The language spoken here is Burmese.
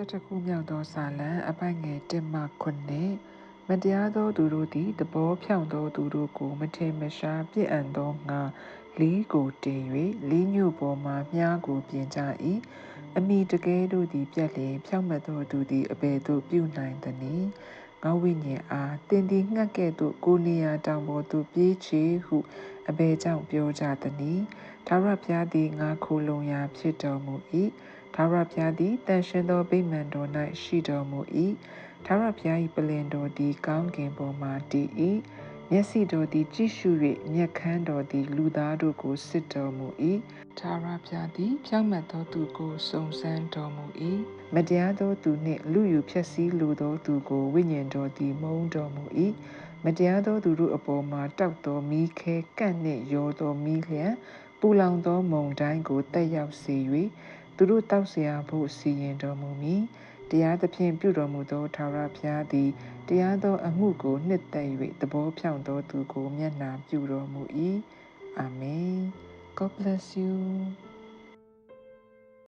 17ခုမြောက်သောဇာလံအပိုင်ငယ်1မှ9မတရားသောသူတို့သည်တဘောဖြောင့်သောသူတို့ကိုမထင်မရှားပြစ်အပ်သောငါလီးကိုတင်၍လီးညို့ပေါ်မှမြားကိုပြင်ကြ၏အမိတကယ်တို့သည်ပြက်လျင်ဖြောင့်မတ်သောသူသည်အဘယ်သို့ပြုနိုင်သနည်းငါဝိညာဉ်အားတင်သည်ငှက်ကဲ့သို့ကိုနေရာတောင်ပေါ်သို့ပြေးချေဟုအဘယ်ကြောင့်ပြောကြသနည်းဒါရဖျားသည်ငါခိုလုံရာဖြစ်တော်မူ၏ ထာဝရဘုရားသည်တန်ရှင်သောဗိမာန်တော်၌ရှိတော်မူ၏ထာဝရဘုရား၏ပလင်တော်သည်ကောင်းကင်ပေါ်မှတည်၏မျက်စိတော်သည်ကြည့်ရှု၍မျက်ခမ်းတော်သည်လူသားတို့ကိုစစ်တော်မူ၏ထာဝရဘုရားသည်ဖြောင့်မတ်သောသူကိုစုံစမ်းတော်မူ၏မတရားသောသူနှင့်လူယူဖြစ်စည်းလိုသောသူကိုဝိညာဉ်တော်သည်မုန်းတော်မူ၏မတရားသောသူတို့အပေါ်မှာတောက်သောမိခဲကန့်နှင့်ရောသောမိလျံပူလောင်သောမုန်တိုင်းကိုတက်ရောက်စေ၍ သူတို့တောက်เสียဖို့စီရင်တော်မူမည်တရားသဖြင့်ပြုတော်မူသောထာဝရဘုရားသည်တရားသောအမှုကိုနှစ်သက်၍သဘောဖြောင့်သောသူကိုမျက်နာပြုတော်မူ၏အာမင် God bless you